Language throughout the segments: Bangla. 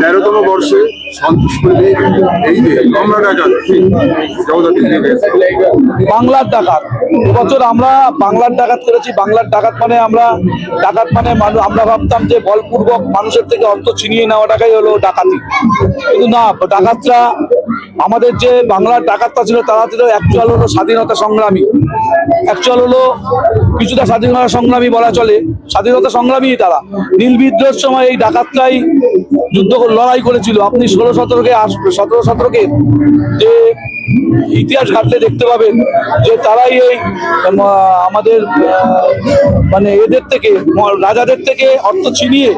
তেরোতম বর্ষে এই যে ডাকাত বাংলার ডাকাত। এবছর আমরা বাংলার ডাকাত করেছি। বাংলার ডাকাত মানে আমরা, ডাকাত মানে মানু- আমরা ভাবতাম যে বলপূর্বক মানুষের থেকে অর্থ ছিনিয়ে নেওয়াটাই হলো ডাকাতি। কিন্তু না, ডাকাতরা আমাদের যে বাংলার ডাকাতরা ছিল, তারা ছিল অ্যাকচুয়াল হলো স্বাধীনতা সংগ্রামী। অ্যাকচুয়াল হলো কিছুটা স্বাধীনতা সংগ্রামী বলা চলে। স্বাধীনতা সংগ্রামী তারা। নীল বিদ্রোহের সময় এই ডাকাতরাই যুদ্ধ লড়াই করেছিল। আপনি ষোলো সতেরোকে সতেরো সতেরোকে যে ইতিহাস ঘাটলে দেখতে পাবেন যে তারাই এই আমাদের মানে এদের থেকে রাজাদের থেকে অর্থ ছিনিয়ে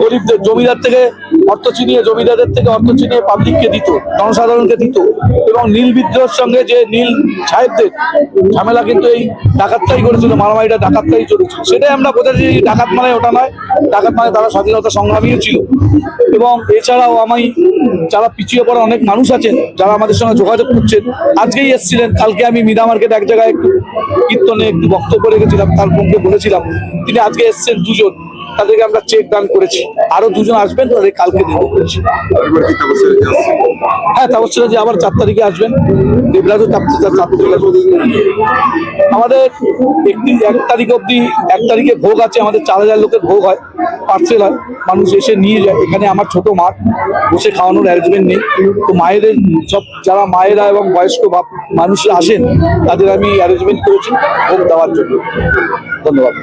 গরিবদের জমিদার থেকে অর্থ চিনিয়ে জমিদারদের থেকে অর্থ ছিনিয়ে পাবলিককে দিত, জনসাধারণকে দিত এবং নীল বিদ্রোহের সঙ্গে যে নীল সাহেবদের ঝামেলা কিন্তু এই ডাকাতটাই করেছিল, মারামারিটা ডাকাতটাই চলেছিল। সেটাই আমরা বোঝাচ্ছি ডাকাত মানে ওটা নয়, ডাকাত মানে তারা স্বাধীনতা সংগ্রামীও ছিল। এবং এছাড়াও আমি, যারা পিছিয়ে পড়া অনেক মানুষ আছেন, যারা আমাদের সঙ্গে যোগাযোগ করছেন, আজকেই এসেছিলেন, কালকে আমি মিদা মার্কেট এক জায়গায় একটু কীর্তনে একটু বক্তব্য রেখেছিলাম তার পক্ষে বলেছিলাম, তিনি আজকে এসছেন দুজন। তাদেরকে আমরা চেক দান করেছি। আরও দুজন আসবেন তাদের কালকে দেবো। করেছি তাপসের হ্যাঁ তা হচ্ছে যে আবার চার তারিখে আসবেন। দেবরাজও চার চার চার তারিখে আমাদের একটি এক তারিখ অবধি এক তারিখে ভোগ আছে। আমাদের চার হাজার লোকের ভোগ হয় পার্সেল হয়। মানুষ এসে নিয়ে যায়। এখানে আমার ছোট মাঠ বসে খাওয়ানোর অ্যারেঞ্জমেন্ট নেই। তো মায়েদের সব যারা মায়েরা এবং বয়স্ক বাপ মানুষরা আসেন তাদের আমি অ্যারেঞ্জমেন্ট করেছি ভোগ দেওয়ার জন্য। ধন্যবাদ।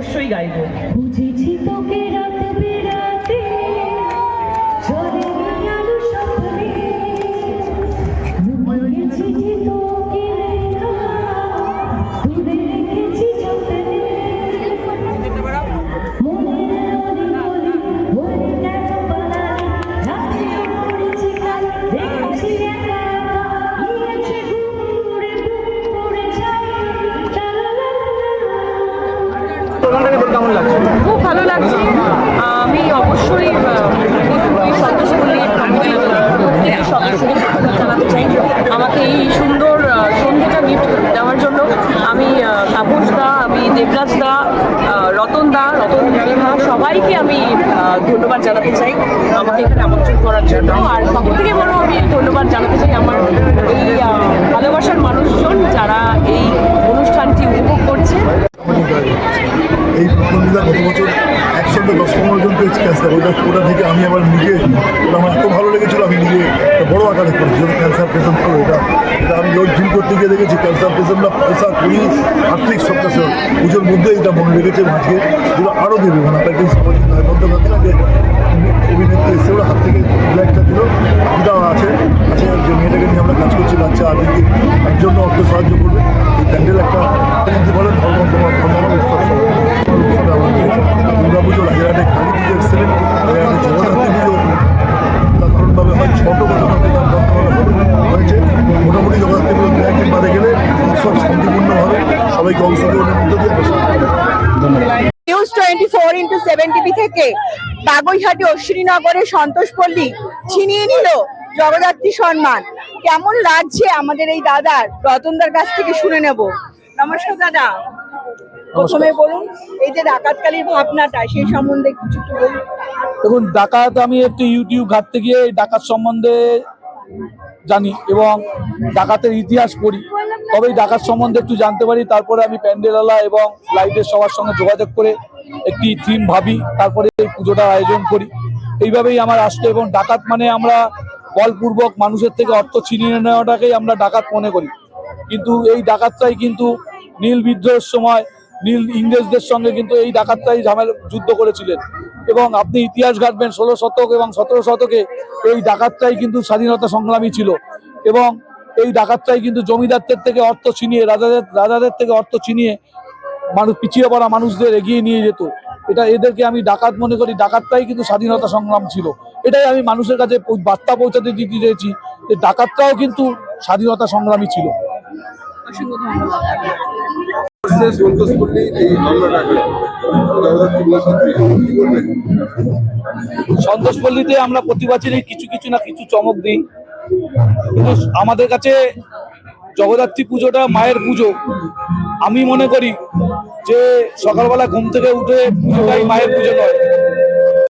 অবশ্যই গাইবো। সবাইকে আমি ধন্যবাদ জানাতে চাই। আমাকে এখানে আমন্ত্রণ করার জন্য। আর সব থেকে একসঙ্গে দশ পনেরো জন পেয়েছি ক্যান্সার ওটা ওটা থেকে আমি আবার নিজে ওটা আমার এত ভালো লেগেছিলো, আমি নিজে বড় আকারে করেছি যেহেতু ক্যান্সার পেশেন্ট করে। এটা এটা আমি ওই জিম করতে গিয়ে দেখেছি ক্যান্সার পেশেন্টরা পয়সা করি আর্থিক সবকিছু পুজোর মধ্যে এটা মনে লেগেছে আজকে ওরা আরও দেবে। মানে একটা সামাজিক মধ্যে না যে অভিনেত্রী এসে ওরা হাত থেকে ব্ল্যাকটা দিল। উৎসব শান্তিপূর্ণভাবে সবাইকে অংশগ্রহণের মধ্যে দিয়ে news twenty four into seven TV থেকে বাগুইহাটি অশ্বিনীনগরের সন্তোষপল্লী ছিনিয়ে নিল জগদ্ধাত্রী সম্মান কেমন লাগছে আমাদের এই দাদার? রতনদার কাছ থেকে শুনে নেব। নমস্কার দাদা। প্রথমে বলুন এই যে ডাকাতকালীর ভাবনাটা সেই সম্বন্ধে কিছু একটু বলুন। দেখুন ডাকাত আমি একটু ইউটিউব ঘাটতে গিয়ে ডাকাত সম্বন্ধে জানি এবং ডাকাতের ইতিহাস পড়ি। তবেই ডাকাত সম্বন্ধে একটু জানতে পারি। তারপরে আমি প্যান্ডেলওয়ালা এবং লাইটের সবার সঙ্গে যোগাযোগ করে একটি থিম ভাবি, তারপরে এই পুজোটার আয়োজন করি। এইভাবেই আমার আসতো এবং ডাকাত মানে আমরা বলপূর্বক মানুষের থেকে অর্থ ছিনিয়ে নেওয়াটাকেই আমরা ডাকাত মনে করি। কিন্তু এই ডাকাতটাই কিন্তু নীল বিদ্রোহের সময়, নীল ইংরেজদের সঙ্গে কিন্তু এই ডাকাতটাই ঝামেলা, যুদ্ধ করেছিলেন। এবং আপনি ইতিহাস ঘাটবেন, ষোলো শতক এবং সতেরো শতকে এই ডাকাতটাই কিন্তু স্বাধীনতা সংগ্রামী ছিল। এবং এই ডাকাতটাই কিন্তু জমিদারদের থেকে অর্থ ছিনিয়ে রাজাদের রাজাদের থেকে অর্থ ছিনিয়ে মানুষ পিছিয়ে পড়া মানুষদের এগিয়ে নিয়ে যেত। এটা এদেরকে আমি ডাকাত মনে করি ডাকাতটাই কিন্তু স্বাধীনতা সংগ্রাম ছিল। এটাই আমি মানুষের কাছে বার্তা পৌঁছাতে দিতে চেয়েছি যে ডাকাতটাও কিন্তু স্বাধীনতা সংগ্রামী ছিল। সন্তোষপল্লীতে আমরা প্রতি বছরই কিছু কিছু না কিছু চমক দিই। কিন্তু আমাদের কাছে জগদ্ধাত্রী পুজোটা মায়ের পুজো। আমি মনে করি যে সকালবেলা ঘুম থেকে উঠে পুজোটাই মায়ের পুজো নয়।